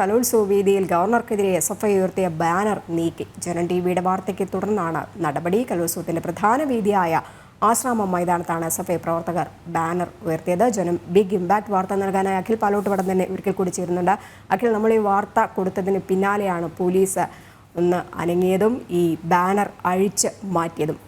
കലോത്സവ വേദിയിൽ ഗവർണർക്കെതിരെ എസ് എഫ് ഐ ഉയർത്തിയ ബാനർ നീക്കി. ജനൻ ടി വിയുടെ വാർത്തയ്ക്ക് തുടർന്നാണ് നടപടി. കലോത്സവത്തിന്റെ പ്രധാന വേദിയായ ആശ്രാമം മൈതാനത്താണ് എസ് എഫ് ഐ പ്രവർത്തകർ ബാനർ ഉയർത്തിയത്. ജനം ബിഗ് ഇമ്പാക്ട് വാർത്ത നൽകാനായി അഖിൽ പാലോട്ടുപടം തന്നെ ഒരിക്കൽ കൂടി ചേരുന്നുണ്ട്. അഖിൽ നമ്മൾ ഈ വാർത്ത കൊടുത്തതിന് പിന്നാലെയാണ് പോലീസ് ഒന്ന് അനങ്ങിയതും ഈ ബാനർ അഴിച്ച് മാറ്റിയതും.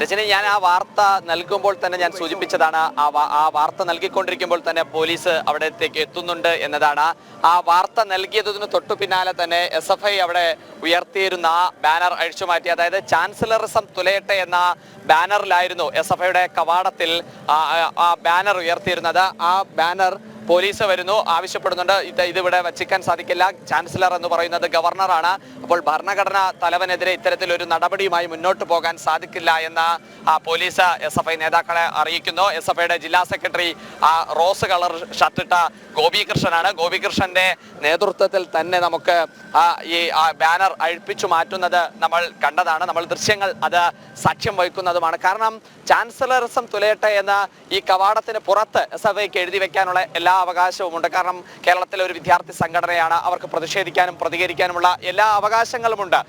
രജനി ഞാൻ ആ വാർത്ത നൽകുമ്പോൾ തന്നെ ഞാൻ സൂചിപ്പിച്ചതാണ് ആ വാർത്ത നൽകിക്കൊണ്ടിരിക്കുമ്പോൾ തന്നെ പോലീസ് അവിടത്തേക്ക് എത്തുന്നുണ്ട് എന്നതാണ്. ആ വാർത്ത നൽകിയതിന് തൊട്ടു പിന്നാലെ തന്നെ എസ് എഫ് ഐ അവിടെ ഉയർത്തിയിരുന്ന ബാനർ അഴിച്ചു മാറ്റി. അതായത് ചാൻസലറിസം തുലയട്ടെ എന്ന ബാനറിലായിരുന്നു എസ് എഫ് ഐയുടെ കവാടത്തിൽ ആ ബാനർ ഉയർത്തിയിരുന്നത്. ആ ബാനർ പോലീസ് വരുന്നു. ആവശ്യപ്പെടുന്നുണ്ട്. ഇത് ഇതിവിടെ വച്ചിക്കാൻ സാധിക്കില്ല. ചാൻസലർ എന്ന് പറയുന്നത് ഗവർണറാണ്. അപ്പോൾ ഭരണഘടനാ തലവനെതിരെ ഇത്തരത്തിലൊരു നടപടിയുമായി മുന്നോട്ട് പോകാൻ സാധിക്കില്ല എന്ന് പോലീസ് എസ് എഫ് ഐ നേതാക്കളെ അറിയിക്കുന്നു. എസ് എഫ് ഐയുടെ ജില്ലാ സെക്രട്ടറി റോസ് കളർ ഷർട്ടിട്ട ഗോപികൃഷ്ണനാണ്. ഗോപികൃഷ്ണന്റെ നേതൃത്വത്തിൽ തന്നെ നമുക്ക് ഈ ബാനർ അഴിപ്പിച്ചു മാറ്റുന്നത് നമ്മൾ കണ്ടതാണ്. നമ്മൾ ദൃശ്യങ്ങൾ അത് സാക്ഷ്യം വഹിക്കുന്നതുമാണ്. കാരണം ചാൻസലറിസം തുലയട്ടെ എന്ന ഈ കവാടത്തിന് പുറത്ത് എസ് എഫ് ഐക്ക് എഴുതി വെക്കാനുള്ള എല്ലാ അവകാശവുമുണ്ട്. കാരണം കേരളത്തിലെ ഒരു വിദ്യാർത്ഥി സംഘടനയാണ് അവർക്ക് പ്രതിഷേധിക്കാനും പ്രതികരിക്കാനുമുള്ള എല്ലാ അവകാശങ്ങളുമുണ്ട്.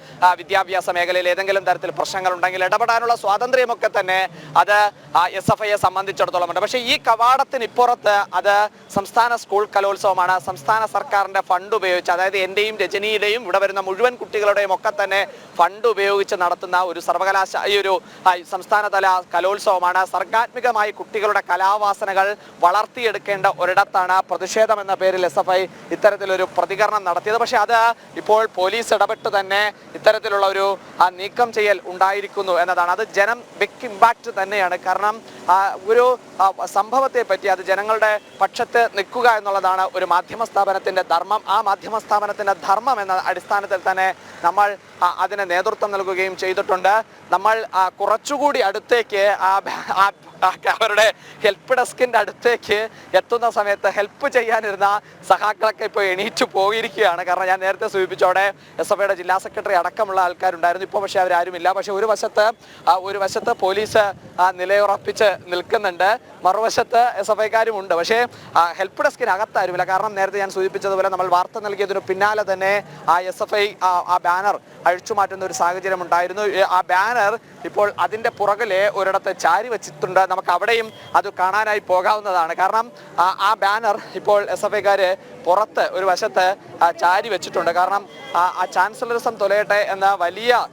വിദ്യാഭ്യാസ മേഖലയിൽ ഏതെങ്കിലും തരത്തിൽ പ്രശ്നങ്ങൾ ഉണ്ടെങ്കിൽ ഇടപെടാനുള്ള സ്വാതന്ത്ര്യമൊക്കെ തന്നെ അത് എസ് എഫ് ഐയെ സംബന്ധിച്ചിടത്തോളം ഉണ്ട്. പക്ഷേ ഈ കവാടത്തിന് ഇപ്പുറത്ത് അത് സംസ്ഥാന സ്കൂൾ കലോത്സവമാണ്. സംസ്ഥാന സർക്കാരിന്റെ ഫണ്ട് ഉപയോഗിച്ച് അതായത് എന്റെയും രജനിയുടെയും ഇവിടെ വരുന്ന മുഴുവൻ കുട്ടികളുടെയും ഒക്കെ തന്നെ ഫണ്ട് ഉപയോഗിച്ച് നടത്തുന്ന ഒരു സർവകലാശാല ഈ ഒരു സംസ്ഥാനതല കലോത്സവമാണ്. സർഗാത്മികമായി കുട്ടികളുടെ കലാവാസനകൾ വളർത്തിയെടുക്കേണ്ട ഒരിടത്താണ് പ്രതിഷേധം എന്ന പേരിൽ എസ് എഫ് ഐ ഇത്തരത്തിലൊരു പ്രതികരണം നടത്തിയത്. പക്ഷേ അത് ഇപ്പോൾ പോലീസ് ഇടപെട്ട് തന്നെ ഇത്തരത്തിലുള്ള ഒരു ആ, നീക്കം ചെയ്യൽ ഉണ്ടായിരിക്കുന്നു എന്നതാണ്. അത് ജനം ബിഗ് ഇമ്പാക്റ്റ് തന്നെയാണ്. കാരണം ഒരു ആ, സംഭവത്തെ പറ്റി അത് ജനങ്ങളുടെ പക്ഷത്ത് നിൽക്കുക എന്നുള്ളതാണ് ഒരു മാധ്യമ സ്ഥാപനത്തിന്റെ ധർമ്മം. ആ മാധ്യമ സ്ഥാപനത്തിന്റെ ധർമ്മം എന്ന അടിസ്ഥാനത്തിൽ തന്നെ നമ്മൾ അതിന് നേതൃത്വം നൽകുകയും ചെയ്തിട്ടുണ്ട്. നമ്മൾ കുറച്ചുകൂടി അടുത്തേക്ക് ആ അവരുടെ ഹെൽപ്പ് ഡെസ്കിന്റെ അടുത്തേക്ക് എത്തുന്ന സമയത്ത് ഹെൽപ്പ് ചെയ്യാനിരുന്ന സഹാക്കളൊക്കെ ഇപ്പോൾ എണീറ്റ് പോയിരിക്കുകയാണ്. കാരണം ഞാൻ നേരത്തെ സൂചിപ്പിച്ചോടെ എസ് എഫ് ഐയുടെ ജില്ലാ സെക്രട്ടറി അടക്കമുള്ള ആൾക്കാരുണ്ടായിരുന്നു. ഇപ്പോൾ പക്ഷേ അവരാരുമില്ല. പക്ഷേ ഒരു വശത്ത് ഒരു വശത്ത് പോലീസ് നിലയുറപ്പിച്ച് നിൽക്കുന്നുണ്ട്. മറുവശത്ത് എസ് എഫ് ഐക്കാരും ഉണ്ട് പക്ഷേ ഹെൽപ്പ് ഡെസ്കിന് അകത്തായിരുന്നില്ല കാരണം നേരത്തെ ഞാൻ സൂചിപ്പിച്ചതുപോലെ നമ്മൾ വാർത്ത നൽകിയതിന് പിന്നാലെ തന്നെ ആ എസ് എഫ് ഐ ആ ബാനർ അഴിച്ചു മാറ്റുന്ന ഒരു സാഹചര്യം ഉണ്ടായിരുന്നു. ആ ബാനർ ഇപ്പോൾ അതിന്റെ പുറകിലെ ഒരിടത്ത് ചാരി വെച്ചിട്ടുണ്ട്. നമുക്ക് അവിടെയും അത് കാണാനായി പോകാവുന്നതാണ്. കാരണം ആ- ബാനർ ഇപ്പോൾ എസ് എഫ് ഐക്കാര് പുറത്ത് ഒരു വശത്ത് ചാരി വെച്ചിട്ടുണ്ട്. കാരണം ആ- ചാൻസലറിസം തൊലയട്ടെ എന്ന വലിയ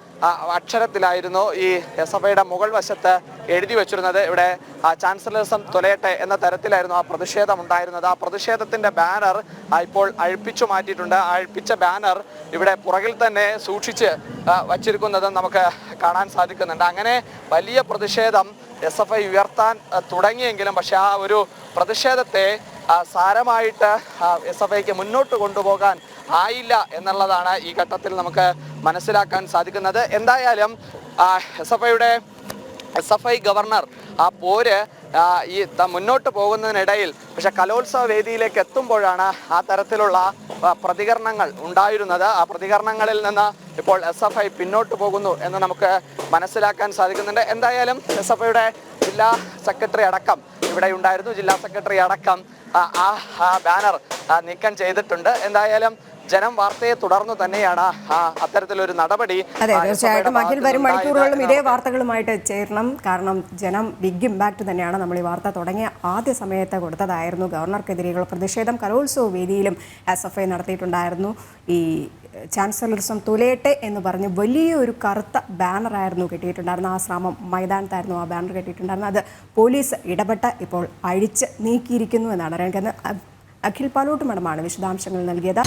അക്ഷരത്തിലായിരുന്നു ഈ ഐയുടെ മുകൾ വശത്ത് എഴുതി വെച്ചിരുന്നത്. ഇവിടെ ചാൻസലറിസം തൊലയട്ടെ എന്ന തരത്തിലായിരുന്നു ആ പ്രതിഷേധം ഉണ്ടായിരുന്നത്. ആ പ്രതിഷേധത്തിന്റെ ബാനർ ഇപ്പോൾ അഴിപ്പിച്ചു മാറ്റിയിട്ടുണ്ട്. ആ അഴിപ്പിച്ച ബാനർ ഇവിടെ പുറകിൽ തന്നെ സൂക്ഷിച്ച് വച്ചിരിക്കുന്നത് നമുക്ക് കാണാൻ സാധിക്കുന്നുണ്ട്. അങ്ങനെ വലിയ പ്രതിഷേധം എസ് എഫ് ഐ ഉയർത്താൻ തുടങ്ങിയെങ്കിലും പക്ഷെ ആ ഒരു പ്രതിഷേധത്തെ സാരമായിട്ട് എസ് എഫ് ഐക്ക് മുന്നോട്ട് കൊണ്ടുപോകാൻ ആയില്ല എന്നുള്ളതാണ് ഈ ഘട്ടത്തിൽ നമുക്ക് മനസ്സിലാക്കാൻ സാധിക്കുന്നത്. എന്തായാലും എസ് എഫ് ഐയുടെ എസ് എഫ് ഐ ഗവർണർ ആ പോര് ഈ മുന്നോട്ട് പോകുന്നതിനിടയിൽ പക്ഷെ കലോത്സവ വേദിയിലേക്ക് എത്തുമ്പോഴാണ് ആ തരത്തിലുള്ള പ്രതികരണങ്ങൾ ഉണ്ടായിരുന്നത്. ആ പ്രതികരണങ്ങളിൽ നിന്ന് ഇപ്പോൾ എസ് എഫ് ഐ പിന്നോട്ട് പോകുന്നു എന്ന് നമുക്ക് മനസ്സിലാക്കാൻ സാധിക്കുന്നുണ്ട്. എന്തായാലും എസ് എഫ് ഐയുടെ ജില്ലാ സെക്രട്ടറി അടക്കം ഇവിടെ ഉണ്ടായിരുന്നു. ജില്ലാ സെക്രട്ടറി അടക്കം ആ ബാനർ നീക്കം ചെയ്തിട്ടുണ്ട്. എന്തായാലും ജനം വാർത്തയെ തുടർന്ന് തന്നെയാണ് അത്തരത്തിലൊരു നടപടി അതെ തീർച്ചയായിട്ടും അഖിൽ വരും മണിക്കൂറുകളിലും മണിക്കൂറുകളും ഇതേ വാർത്തകളുമായിട്ട് ചേരണം. കാരണം ജനം ബിഗ് ഇമ്പാക്ട് തന്നെയാണ് നമ്മൾ ഈ വാർത്ത തുടങ്ങിയ ആദ്യ സമയത്ത് കൊടുത്തതായിരുന്നു. ഗവർണർക്കെതിരെയുള്ള പ്രതിഷേധം കലോത്സവ വേദിയിലും എസ് എഫ് ഐ നടത്തിയിട്ടുണ്ടായിരുന്നു. ഈ ചാൻസലറിസം തുലയട്ടെ എന്ന് പറഞ്ഞ് വലിയൊരു കറുത്ത ബാനറായിരുന്നു കെട്ടിയിട്ടുണ്ടായിരുന്നത്. ആ ശ്രമം മൈതാനത്തായിരുന്നു ആ ബാനർ കെട്ടിയിട്ടുണ്ടായിരുന്നത്. അത് പോലീസ് ഇടപെട്ട് ഇപ്പോൾ അഴിച്ച് നീക്കിയിരിക്കുന്നു എന്നാണ് അഖിൽ പാലോട്ട് മഠമാണ് വിശദാംശങ്ങൾ നൽകിയത്.